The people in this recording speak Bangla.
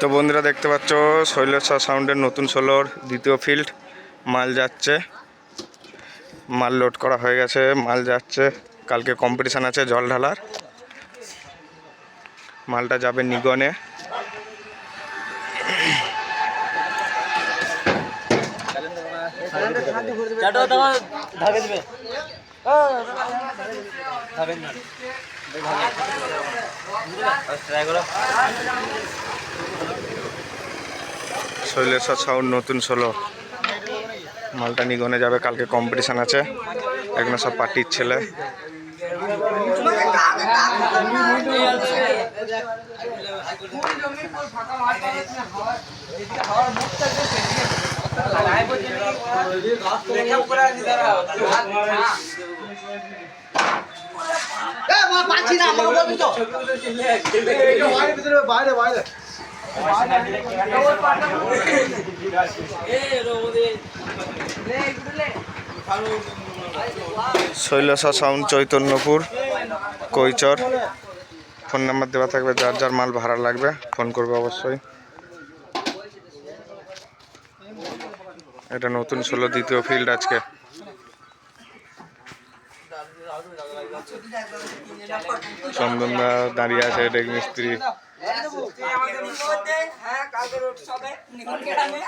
তো বন্ধুরা দেখতে পাচ্ছ শৈলেশ্বর সাউন্ডের নতুন সোলোর দ্বিতীয় ফিল্ড মাল যাচ্ছে। মাল লোড করা হয়ে গেছে মাল যাচ্ছে। কালকে কম্পিটিশান আছে জল ঢালার। মালটা যাবে নিগনে। ট্রাই করো। শৈলেশ্বর সাউন্ড নতুন ষোলো মালটা নিগনে যাবে কালকে কম্পিটিশান আছে। এখানে সব পার্টির ছেলে। বাইরে বাইরে। শৈলেশ্বর সাউন্ড চৈতন্যপুর, কৈচর। ফোন নাম্বার দেওয়া থাকবে, যার যার মাল ভাড়া লাগবে, ফোন করবে অবশ্যই। এটা নতুন ষোলো, দ্বিতীয় ফিল্ড আজকে। চন্দনদা দাঁড়িয়ে আছে ডেক মিস্ত্রি। হ্যাঁ কাগজ সবে নিকন গেড়ামে